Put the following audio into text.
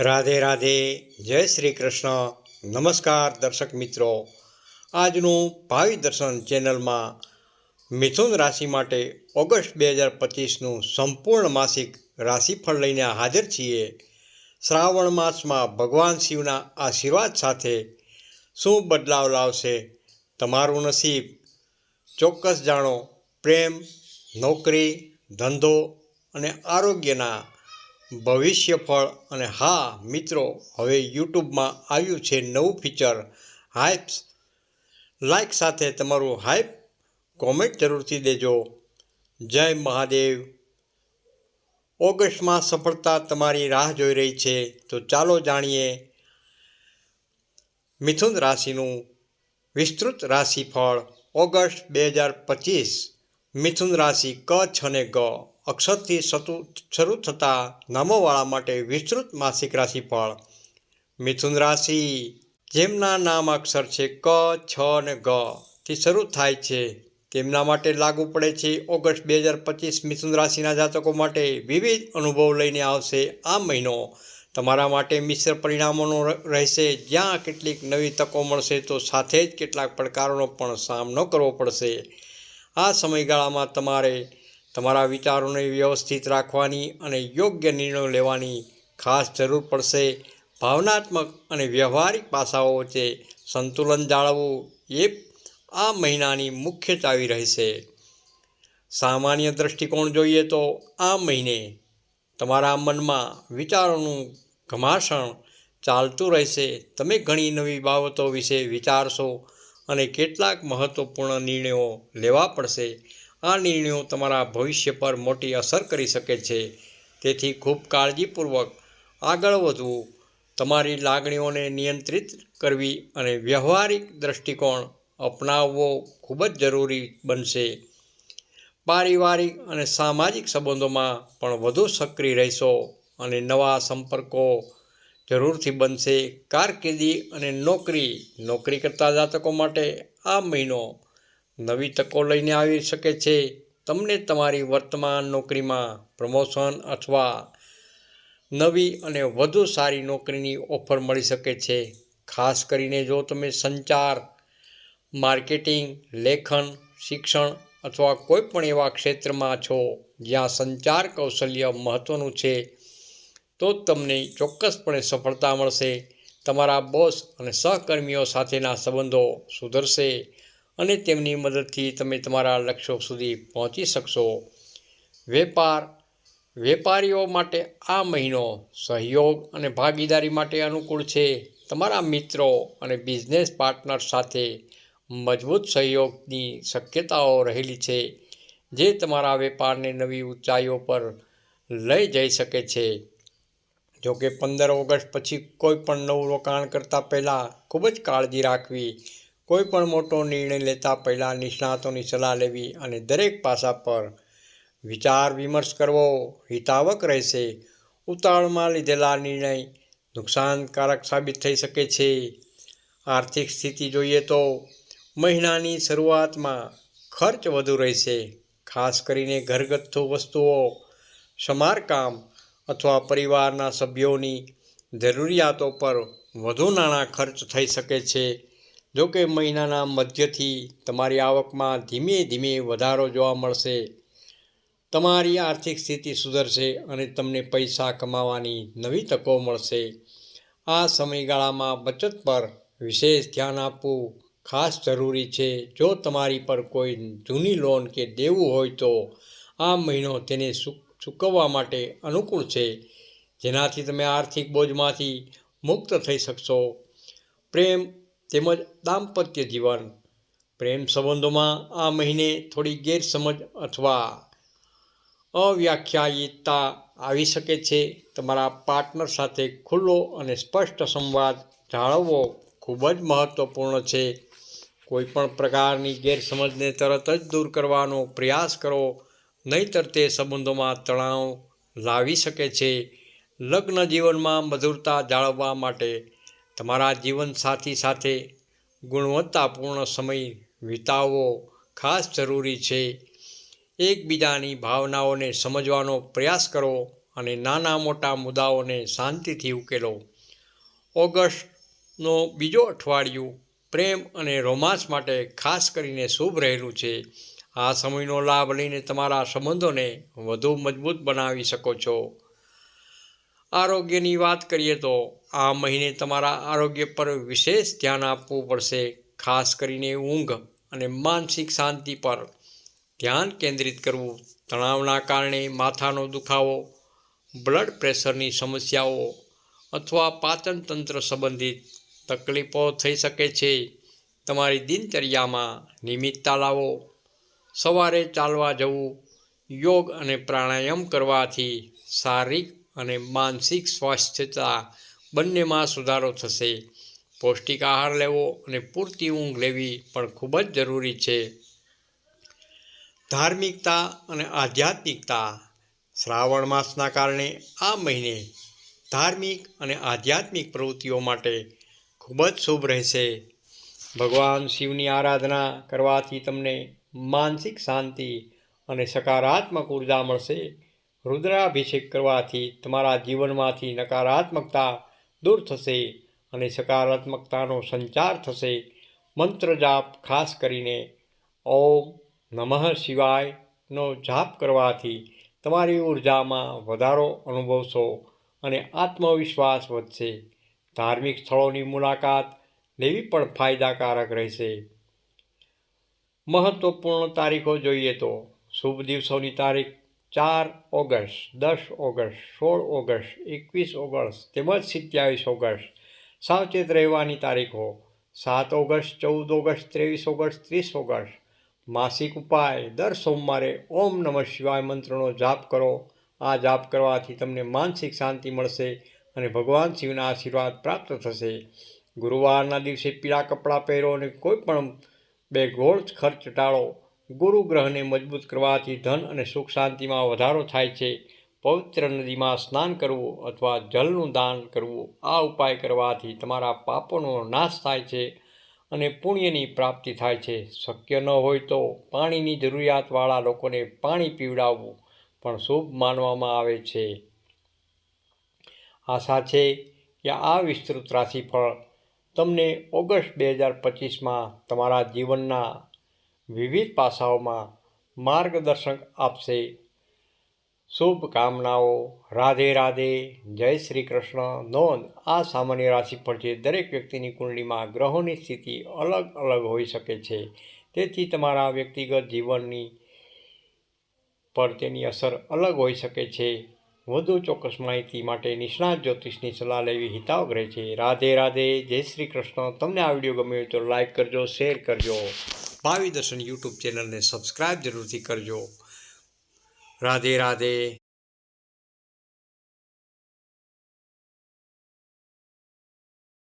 રાધે રાધે, જય શ્રી કૃષ્ણ. નમસ્કાર દર્શક મિત્રો. આજનું ભાવિ દર્શન ચેનલમાં મિથુન રાશિ માટે ઓગસ્ટ બે હજાર પચીસનું સંપૂર્ણ માસિક રાશિફળ લઈને હાજર છીએ. શ્રાવણ માસમાં ભગવાન શિવના આશીર્વાદ સાથે શું બદલાવ લાવશે તમારું નસીબ? ચોક્કસ જાણો, પ્રેમ, નોકરી, ધંધો અને આરોગ્યના ભવિષ્ય ફળ અને હા, મિત્રો, હવે યુટ્યુબમાં આવ્યું છે નવું ફીચર હાઇપ્સ. લાઇક સાથે તમારું હાઇપ, કોમેન્ટ જરૂરથી દેજો. જય મહાદેવ. ઓગસ્ટમાં સફળતા તમારી રાહ જોઈ રહી છે, તો ચાલો જાણીએ મિથુન રાશિનું વિસ્તૃત રાશિફળ. ઓગસ્ટ બે હજાર પચીસ, મિથુન રાશિ ક છ અને ગ. અક્ષરથી શતુ શરૂ થતા નામોવાળા માટે વિસ્તૃત માસિક રાશિફળ. મિથુન રાશિ, જેમના નામ અક્ષર છે ક, છ અને ગ, થી શરૂ થાય છે. તેમના માટે લાગુ પડે છે ઓગસ્ટ બે હજાર પચીસ મિથુન રાશિના જાતકો માટે વિવિધ અનુભવ લઈને આવશે આ મહિનો. તમારા માટે મિશ્ર પરિણામોનો રહેશે. જ્યાં કેટલીક નવી તકો મળશે તો સાથે જ કેટલાક પડકારોનો પણ સામનો કરવો પડશે. આ સમયગાળામાં તમારે તમારા વિચારોને વ્યવસ્થિત રાખવાની અને યોગ્ય નિર્ણયો લેવાની ખાસ જરૂર પડશે. ભાવનાત્મક અને વ્યવહારિક પાસાઓ વચ્ચે સંતુલન જાળવવું એ આ મહિનાની મુખ્ય ચાવી રહેશે. સામાન્ય દૃષ્ટિકોણ જોઈએ તો આ મહિને તમારા મનમાં વિચારોનું ઘમાસણ ચાલતું રહેશે. તમે ઘણી નવી બાબતો વિશે વિચારશો અને કેટલાક મહત્ત્વપૂર્ણ નિર્ણયો લેવા પડશે. આ નિર્ણયો તમારા ભવિષ્ય પર મોટી અસર કરી શકે છે. તેથી ખૂબ કાળજીપૂર્વક આગળ વધવું, તમારી લાગણીઓને નિયંત્રિત કરવી અને વ્યવહારિક દૃષ્ટિકોણ અપનાવવો ખૂબ જ જરૂરી બનશે. પારિવારિક અને સામાજિક સંબંધોમાં પણ વધુ સક્રિય રહેશો અને નવા સંપર્કો જરૂરથી બનશે. કારકિર્દી અને નોકરી નોકરી કરતા જાતકો માટે આ મહિનો નવી તકો લઈને આવી શકે છે. તમને તમારી વર્તમાન નોકરીમાં પ્રમોશન અથવા નવી અને વધુ સારી નોકરીની ઓફર મળી શકે છે. ખાસ કરીને જો તમે સંચાર, માર્કેટિંગ, લેખન, શિક્ષણ અથવા કોઈપણ એવા ક્ષેત્રમાં છો જ્યાં સંચાર કૌશલ્ય મહત્ત્વનું છે, તો તમને ચોક્કસપણે સફળતા મળશે. તમારા બોસ અને સહકર્મીઓ સાથેના સંબંધો સુધરશે. અને તેમની મદદથી તમે તમારા લક્ષ્યો સુધી પહોંચી શકશો. વેપાર, વેપારીઓ માટે આ મહિનો સહયોગ અને ભાગીદારી માટે અનુકૂળ છે. તમારા મિત્રો અને બિઝનેસ પાર્ટનર સાથે મજબૂત સહયોગની શક્યતાઓ રહેલી છે, જે તમારા વેપારને નવી ઊંચાઈઓ પર લઈ જઈ શકે છે. જોકે પંદર ઓગસ્ટ પછી કોઈ પણ નવું રોકાણ કરતાં પહેલાં ખૂબ જ કાળજી રાખવી કોઈ પણ મોટો નિર્ણય લેતા પહેલાં નિષ્ણાતોની સલાહ લેવી અને દરેક પાસા પર વિચાર વિમર્શ કરવો હિતાવક રહેશે. ઉતાવળમાં લીધેલા નિર્ણય નુકસાનકારક સાબિત થઈ શકે છે. આર્થિક સ્થિતિ જોઈએ તો મહિનાની શરૂઆતમાં ખર્ચ વધુ રહેશે. ખાસ કરીને ઘરગથ્થુ વસ્તુઓ, સમારકામ અથવા પરિવારના સભ્યોની જરૂરિયાતો પર વધુ નાણાં ખર્ચ થઈ શકે છે. જો કે મહિનાના મધ્યથી તમારી આવકમાં ધીમે ધીમે વધારો જોવા મળશે. તમારી આર્થિક સ્થિતિ સુધરશે અને તમને પૈસા કમાવાની નવી તકો મળશે. આ સમયગાળામાં બચત પર વિશેષ ધ્યાન આપવું ખાસ જરૂરી છે. જો તમારી પર કોઈ જૂની લોન કે દેવું હોય તો આ મહિનો તેને ચૂકવવા માટે અનુકૂળ છે. જેનાથી તમે આર્થિક બોજમાંથી મુક્ત થઈ શકશો. પ્રેમ તેમજ દાંપત્ય જીવન, પ્રેમ સંબંધોમાં આ મહિને થોડી ગેરસમજ અથવા અવ્યાખ્યાયિતતા આવી શકે છે. તમારા પાર્ટનર સાથે ખુલ્લો અને સ્પષ્ટ સંવાદ જાળવવો ખૂબ જ મહત્ત્વપૂર્ણ છે. કોઈપણ પ્રકારની ગેરસમજને તરત જ દૂર કરવાનો પ્રયાસ કરો, નહીતર તે સંબંધોમાં તણાવ લાવી શકે છે. લગ્ન જીવનમાં મધુરતા જાળવવા માટે તમારા જીવનસાથી સાથે ગુણવત્તાપૂર્ણ સમય વિતાવવો ખાસ જરૂરી છે. એકબીજાની ભાવનાઓને સમજવાનો પ્રયાસ કરો અને નાના મોટા મુદ્દાઓને શાંતિથી ઉકેલો. ઓગસ્ટનો બીજો અઠવાડિયું પ્રેમ અને રોમાન્સ માટે ખાસ કરીને શુભ રહેલું છે. આ સમયનો લાભ લઈને તમારા સંબંધોને વધુ મજબૂત બનાવી શકો છો. આરોગ્યની વાત કરીએ તો આ મહિને તમારા આરોગ્ય પર વિશેષ ધ્યાન આપવું પડશે, ખાસ કરીને ઊંઘ અને માનસિક શાંતિ પર ધ્યાન કેન્દ્રિત કરવું. તણાવના કારણે માથાનો દુખાવો, બ્લડ પ્રેશરની સમસ્યાઓ અથવા પાચન તંત્ર સંબંધિત તકલીફો થઈ શકે છે. તમારી દિનચર્યામાં નિયમિતતા લાવો. સવારે ચાલવા જવું, યોગ અને પ્રાણાયામ કરવાથી શારીરિક અને માનસિક સ્વાસ્થ્યતા બંનેમાં સુધારો થશે. પૌષ્ટિક આહાર લેવો અને પૂરતી ઊંઘ લેવી પણ ખૂબ જ જરૂરી છે. ધાર્મિકતા અને આધ્યાત્મિકતા શ્રાવણ માસના કારણે આ મહિને ધાર્મિક અને આધ્યાત્મિક પ્રવૃત્તિઓ માટે ખૂબ જ શુભ રહેશે. ભગવાન શિવની આરાધના કરવાથી તમને માનસિક શાંતિ અને સકારાત્મક ઊર્જા મળશે. રુદ્રાભિષેક કરવાથી તમારા જીવનમાંથી નકારાત્મકતા દૂર થશે અને સકારાત્મકતાનો સંચાર થશે. મંત્ર જાપ ખાસ કરીને ઓમ નમઃ શિવાયનો જાપ કરવાથી તમારી ઉર્જામાં વધારો અનુભવશો અને આત્મવિશ્વાસ વધશે. ધાર્મિક સ્થળોની મુલાકાત લેવી પણ ફાયદાકારક રહેશે. મહત્ત્વપૂર્ણ તારીખો જોઈએ તો શુભ દિવસોની તારીખ ચાર ઓગસ્ટ, દસ ઓગસ્ટ, સોળ ઓગસ્ટ, એકવીસ ઓગસ્ટ, તેમજ સિત્યાવીસ ઓગસ્ટ. સાવચેત રહેવાની તારીખો. સાત ઓગસ્ટ, ચૌદ ઓગસ્ટ, ત્રેવીસ ઓગસ્ટ, ત્રીસ ઓગસ્ટ. માસિક ઉપાય. દર સોમવારે ઓમ નમઃ શિવાય મંત્રનો જાપ કરો. આ જાપ કરવાથી તમને માનસિક શાંતિ મળશે અને ભગવાન શિવના આશીર્વાદ પ્રાપ્ત થશે. ગુરુવારના દિવસે પીળા કપડાં પહેરો અને કોઈ પણ બે ગોળ ખર્ચ ટાળો. ગુરુ ગ્રહને મજબૂત કરવાથી ધન અને સુખ શાંતિમાં વધારો થાય છે. પવિત્ર નદીમાં સ્નાન કરવું અથવા જલનું દાન કરવું, આ ઉપાય કરવાથી તમારા પાપોનો નાશ થાય છે અને પુણ્યની પ્રાપ્તિ થાય છે. શક્ય ન હોય તો પાણીની જરૂરિયાતવાળા લોકોને પાણી પીવડાવવું પણ શુભ માનવામાં આવે છે. આશા છે કે આ વિસ્તૃત રાશિફળ તમને ઓગસ્ટ બે હજાર પચીસમાં તમારા જીવનના વિવિધ પાસાઓમાં માર્ગદર્શન આપશે. શુભકામનાઓ. રાધે રાધે. જય શ્રી કૃષ્ણ. નોંધ, આ સામાન્ય રાશિફળ છે દરેક વ્યક્તિની કુંડલીમાં ગ્રહોની સ્થિતિ અલગ અલગ હોઈ શકે છે. તેથી તમારા વ્યક્તિગત જીવનની પર તેની અસર અલગ હોઈ શકે છે. વધુ ચોક્કસ માહિતી માટે નિષ્ણાત જ્યોતિષની સલાહ લેવી હિતાવક રહે છે. રાધે રાધે. જય શ્રી કૃષ્ણ. તમને આ વીડિયો ગમ્યો તો લાઈક કરજો, શેર કરજો. ભાવિ દર્શન યુટ્યુબ ચેનલને સબસ્ક્રાઈબ જરૂરથી કરજો. રાધે રાધે.